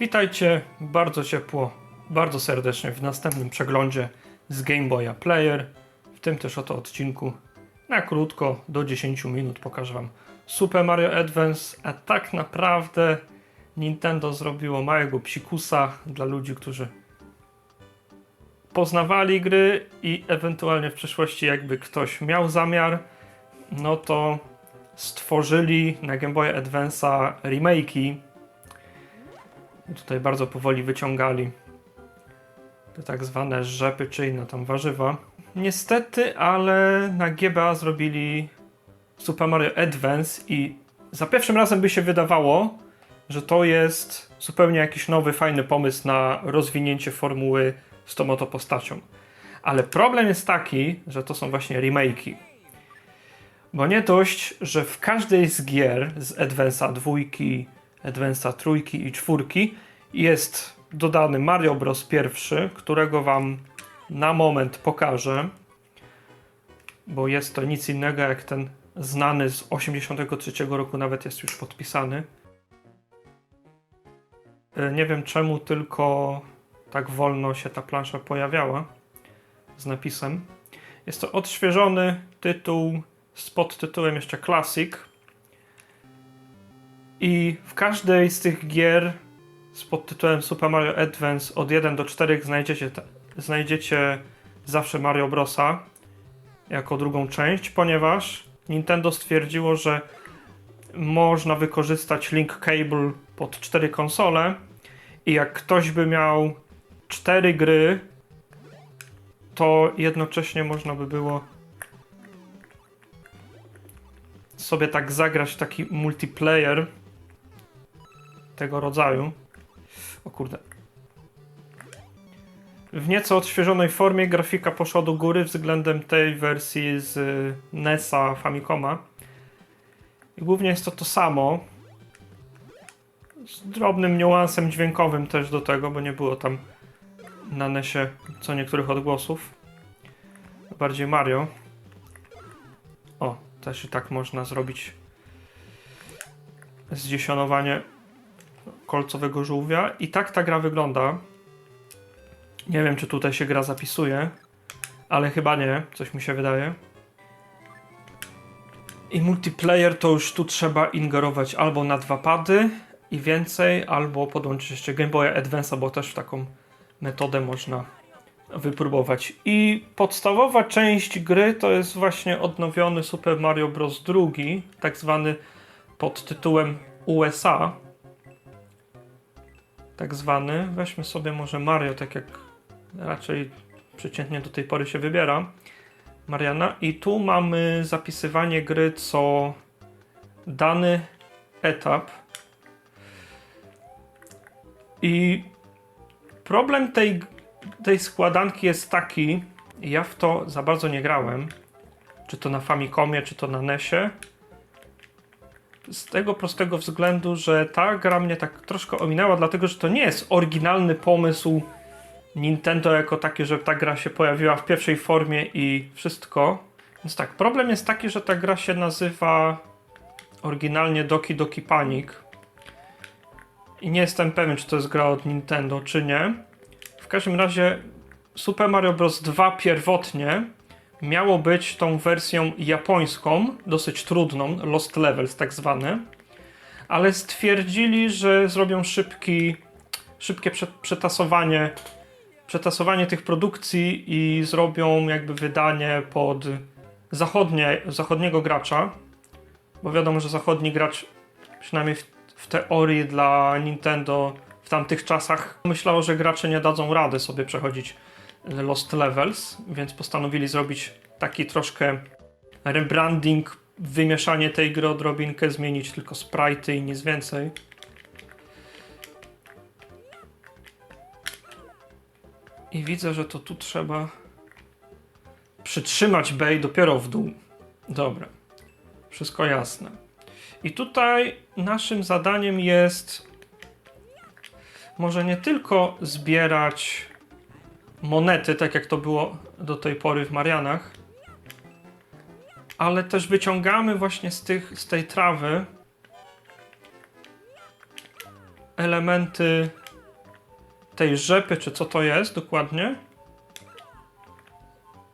Witajcie bardzo ciepło, bardzo serdecznie w następnym przeglądzie z Game Boya Player. W tym też oto odcinku na krótko, do 10 minut pokażę Wam Super Mario Advance, a tak naprawdę Nintendo zrobiło małego psikusa dla ludzi, którzy poznawali gry i ewentualnie w przyszłości jakby ktoś miał zamiar, no to stworzyli na Game Boy Advance'a remake'i i tutaj bardzo powoli wyciągali te tak zwane rzepy, czy inne tam warzywa. Niestety, ale na GBA zrobili Super Mario Advance i za pierwszym razem by się wydawało, że to jest zupełnie jakiś nowy, fajny pomysł na rozwinięcie formuły z tą oto postacią. Ale problem jest taki, że to są właśnie remake'i. Bo nie dość, że w każdej z gier z Advance'a dwójki, Advance'a trójki i czwórki jest dodany Mario Bros. pierwszy, którego wam na moment pokażę, bo jest to nic innego jak ten znany z 83 roku, nawet jest już podpisany. E, Nie wiem czemu tylko tak wolno się ta plansza pojawiała z napisem. Jest to odświeżony tytuł z podtytułem jeszcze Classic. I w każdej z tych gier z podtytułem Super Mario Advance od 1 do 4 znajdziecie, znajdziecie zawsze Mario Brosa jako drugą część, ponieważ Nintendo stwierdziło, że można wykorzystać Link Cable pod cztery konsole i jak ktoś by miał cztery gry, to jednocześnie można by było sobie tak zagrać taki multiplayer tego rodzaju. O kurde. W nieco odświeżonej formie grafika poszła do góry względem tej wersji z y, NES-a Famicoma. I głównie jest to to samo. Z drobnym niuansem dźwiękowym też do tego, bo nie było tam na NESie co niektórych odgłosów. Bardziej Mario. O, też i tak można zrobić zdziesianowanie kolcowego żółwia. I tak ta gra wygląda. Nie wiem, czy tutaj się gra zapisuje, ale chyba nie, coś mi się wydaje. I multiplayer to już tu trzeba ingerować albo na dwa pady i więcej, albo podłączyć jeszcze Game Boy Advance, bo też taką metodę można wypróbować. I podstawowa część gry to jest właśnie odnowiony Super Mario Bros. II, tak zwany pod tytułem USA. Tak zwany. Weźmy sobie może Mario, tak jak raczej przeciętnie do tej pory się wybiera. Mariana. I tu mamy zapisywanie gry co dany etap. I problem tej, tej składanki jest taki, ja w to za bardzo nie grałem, czy to na Famicomie, czy to na NESie, z tego prostego względu, że ta gra mnie tak troszkę ominęła, dlatego że to nie jest oryginalny pomysł Nintendo jako taki, że ta gra się pojawiła w pierwszej formie i wszystko. Więc tak, problem jest taki, że ta gra się nazywa oryginalnie Doki Doki Panic. I nie jestem pewien, czy to jest gra od Nintendo, czy nie. W każdym razie Super Mario Bros. 2 pierwotnie miało być tą wersją japońską, dosyć trudną, Lost Levels tak zwane, ale stwierdzili, że zrobią szybki, szybkie prze- przetasowanie, przetasowanie tych produkcji i zrobią jakby wydanie pod zachodnie, zachodniego gracza, bo wiadomo, że zachodni gracz przynajmniej w, w teorii dla Nintendo w tamtych czasach myślało, że gracze nie dadzą rady sobie przechodzić Lost Levels, więc postanowili zrobić taki troszkę rebranding, wymieszanie tej gry odrobinkę, zmienić tylko sprite'y i nic więcej. I widzę, że to tu trzeba przytrzymać B i dopiero w dół. Dobra, wszystko jasne. I tutaj naszym zadaniem jest może nie tylko zbierać monety, tak jak to było do tej pory w Marianach, ale też wyciągamy właśnie z, tych, z tej trawy elementy tej rzepy, czy co to jest dokładnie.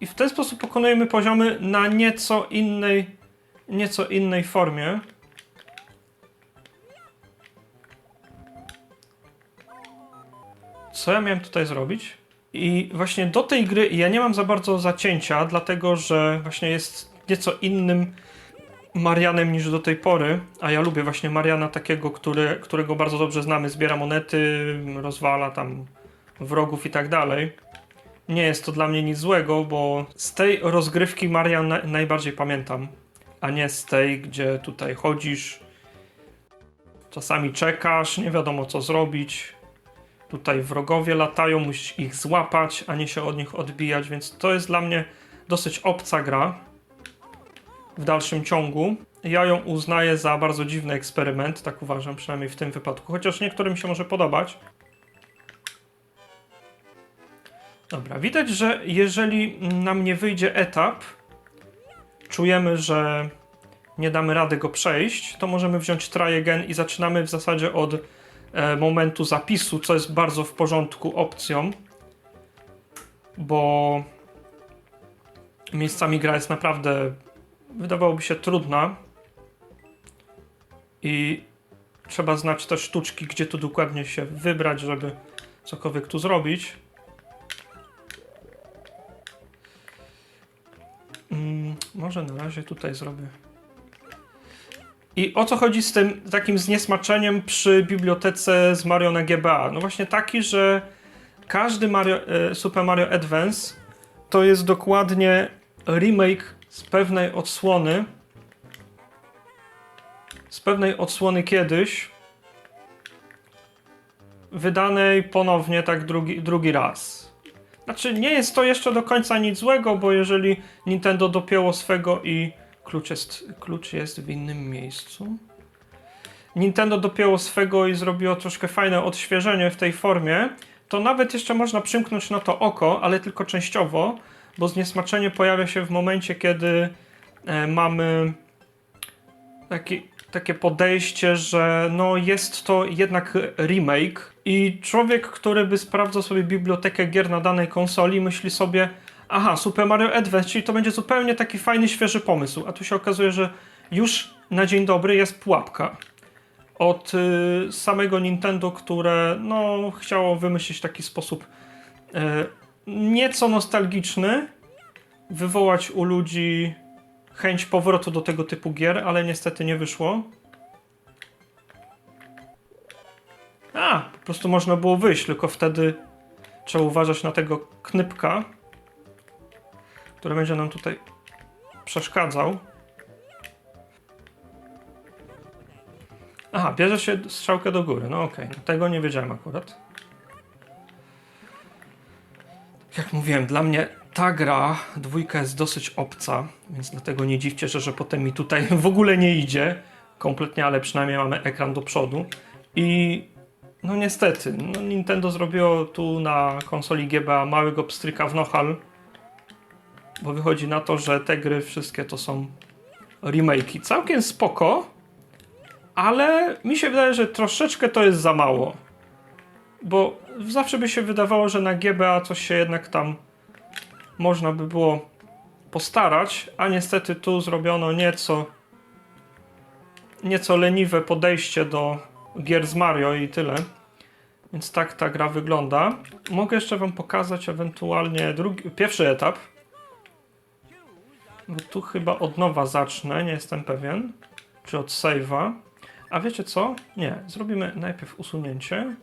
I w ten sposób pokonujemy poziomy na nieco innej, nieco innej formie. Co ja miałem tutaj zrobić? I właśnie do tej gry ja nie mam za bardzo zacięcia, dlatego że właśnie jest nieco innym Marianem niż do tej pory, a ja lubię właśnie Mariana takiego, który, którego bardzo dobrze znamy, zbiera monety, rozwala tam wrogów i tak dalej. Nie jest to dla mnie nic złego, bo z tej rozgrywki Marian na, najbardziej pamiętam, a nie z tej, gdzie tutaj chodzisz, czasami czekasz, nie wiadomo co zrobić. Tutaj wrogowie latają, musisz ich złapać, a nie się od nich odbijać, więc to jest dla mnie dosyć obca gra w dalszym ciągu. Ja ją uznaję za bardzo dziwny eksperyment, tak uważam, przynajmniej w tym wypadku, chociaż niektórym się może podobać. Dobra, widać, że jeżeli nam nie wyjdzie etap, czujemy, że nie damy rady go przejść, to możemy wziąć try again i zaczynamy w zasadzie od momentu zapisu, co jest bardzo w porządku opcją, bo miejscami gra jest naprawdę wydawałoby się trudna i trzeba znać te sztuczki, gdzie tu dokładnie się wybrać, żeby cokolwiek tu zrobić. Mm, może na razie tutaj zrobię. I o co chodzi z tym takim zniesmaczeniem przy bibliotece z Mario na GBA? No właśnie taki, że każdy Mario, e, Super Mario Advance to jest dokładnie remake z pewnej odsłony. Z pewnej odsłony kiedyś. Wydanej ponownie tak drugi, drugi raz. Znaczy, nie jest to jeszcze do końca nic złego, bo jeżeli Nintendo dopięło swego i klucz jest, klucz jest w innym miejscu. Nintendo dopięło swego i zrobiło troszkę fajne odświeżenie w tej formie, to nawet jeszcze można przymknąć na to oko, ale tylko częściowo, bo zniesmaczenie pojawia się w momencie, kiedy e, mamy taki, takie podejście, że no jest to jednak remake i człowiek, który by sprawdzał sobie bibliotekę gier na danej konsoli, myśli sobie, aha, Super Mario Advance, czyli to będzie zupełnie taki fajny, świeży pomysł, a tu się okazuje, że już na dzień dobry jest pułapka od y, samego Nintendo, które no, chciało wymyślić taki sposób y, nieco nostalgiczny, wywołać u ludzi chęć powrotu do tego typu gier, ale niestety nie wyszło. A, po prostu można było wyjść, tylko wtedy trzeba uważać na tego knypka, który będzie nam tutaj przeszkadzał. Aha, bierze się strzałkę do góry. No okej, okay. tego nie wiedziałem akurat. Jak mówiłem, dla mnie ta gra, dwójka jest dosyć obca, więc dlatego nie dziwcie się, że potem mi tutaj w ogóle nie idzie kompletnie, ale przynajmniej mamy ekran do przodu. I no niestety, no Nintendo zrobiło tu na konsoli GBA małego pstryka w nohal, bo wychodzi na to, że te gry wszystkie to są remake'i. Całkiem spoko, ale mi się wydaje, że troszeczkę to jest za mało. Bo zawsze by się wydawało, że na GBA coś się jednak tam można by było postarać, a niestety tu zrobiono nieco nieco leniwe podejście do gier z Mario i tyle. Więc tak ta gra wygląda. Mogę jeszcze wam pokazać ewentualnie drugi, pierwszy etap. Bo tu chyba od nowa zacznę, nie jestem pewien. Czy od save'a. A wiecie co? Nie, zrobimy najpierw usunięcie.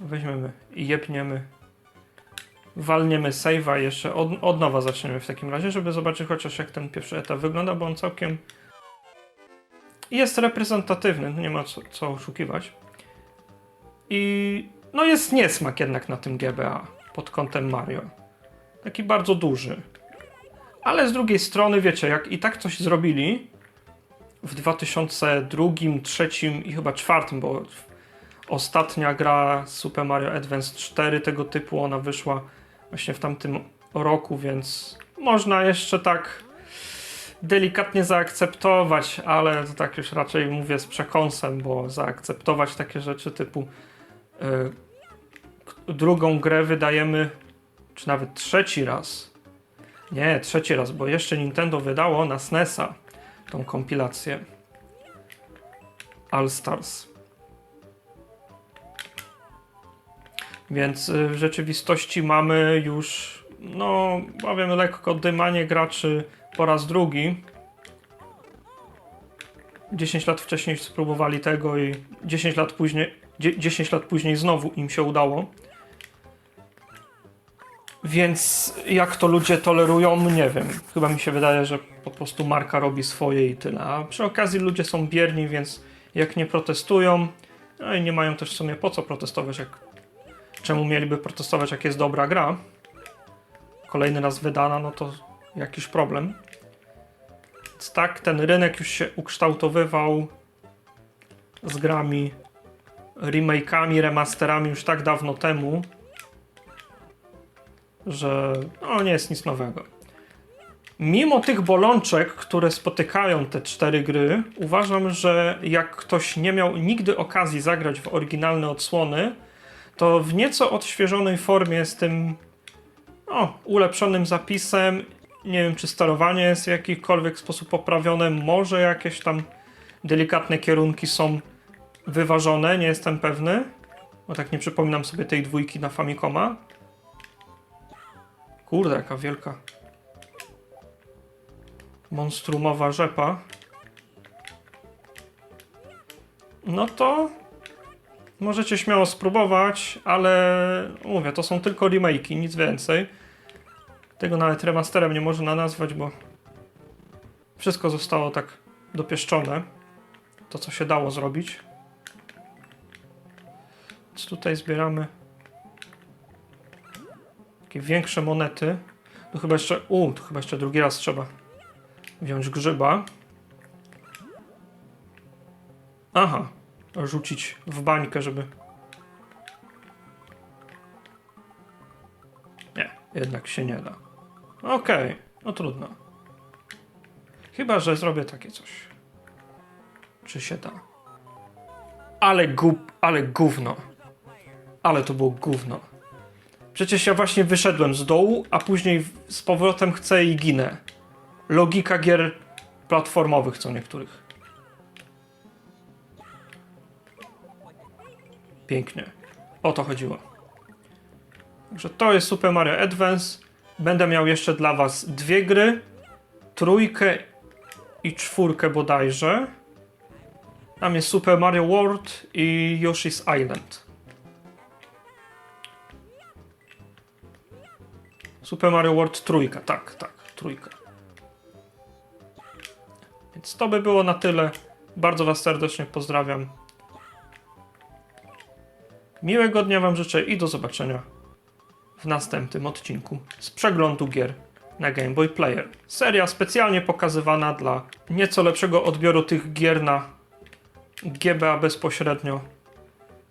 Weźmiemy i jepniemy. Walniemy save'a jeszcze od, od nowa zaczniemy w takim razie, żeby zobaczyć chociaż jak ten pierwszy etap wygląda, bo on całkiem jest reprezentatywny, no nie ma co, co oszukiwać. I no jest niesmak jednak na tym GBA pod kątem Mario. Taki bardzo duży. Ale z drugiej strony, wiecie, jak i tak coś zrobili w 2002, 2003 i chyba 2004, bo ostatnia gra Super Mario Advance 4 tego typu, ona wyszła właśnie w tamtym roku, więc można jeszcze tak delikatnie zaakceptować, ale to tak już raczej mówię z przekąsem, bo zaakceptować takie rzeczy typu yy, drugą grę wydajemy, czy nawet trzeci raz. Nie, trzeci raz, bo jeszcze Nintendo wydało na SNESa tą kompilację All Stars. Więc y, w rzeczywistości mamy już, no, powiem lekko, dymanie graczy po raz drugi. 10 lat wcześniej spróbowali tego i 10 lat później, dzie- 10 lat później znowu im się udało. Więc jak to ludzie tolerują, nie wiem. Chyba mi się wydaje, że po prostu marka robi swoje i tyle. A przy okazji ludzie są bierni, więc jak nie protestują, no i nie mają też w sumie po co protestować, jak czemu mieliby protestować, jak jest dobra gra. Kolejny raz wydana, no to jakiś problem. Więc tak, ten rynek już się ukształtowywał z grami, remake'ami, remasterami już tak dawno temu, że no, nie jest nic nowego. Mimo tych bolączek, które spotykają te cztery gry, uważam, że jak ktoś nie miał nigdy okazji zagrać w oryginalne odsłony, to w nieco odświeżonej formie z tym o, ulepszonym zapisem. Nie wiem, czy sterowanie jest w jakikolwiek sposób poprawione. Może jakieś tam delikatne kierunki są wyważone, nie jestem pewny. Bo tak nie przypominam sobie tej dwójki na Famicoma. Kurde, jaka wielka monstrumowa rzepa. No to możecie śmiało spróbować, ale mówię, to są tylko remake'i, nic więcej. Tego nawet remasterem nie można nazwać, bo wszystko zostało tak dopieszczone. To, co się dało zrobić. Więc tutaj zbieramy takie większe monety. To chyba jeszcze, u, to chyba jeszcze drugi raz trzeba wziąć grzyba. Aha, rzucić w bańkę, żeby... Nie, jednak się nie da. Okej, no trudno. Chyba, że zrobię takie coś. Czy się da? Ale gub, ale gówno. Ale to było gówno. Przecież ja właśnie wyszedłem z dołu, a później z powrotem chcę i ginę. Logika gier platformowych co niektórych. Pięknie. O to chodziło. Także to jest Super Mario Advance. Będę miał jeszcze dla Was dwie gry. Trójkę i czwórkę bodajże. Tam jest Super Mario World i Yoshi's Island. Super Mario World trójka, tak, tak, trójka. Więc to by było na tyle. Bardzo Was serdecznie pozdrawiam. Miłego dnia Wam życzę i do zobaczenia w następnym odcinku z przeglądu gier na Game Boy Player. Seria specjalnie pokazywana dla nieco lepszego odbioru tych gier na GBA bezpośrednio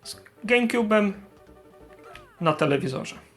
z GameCube'em na telewizorze.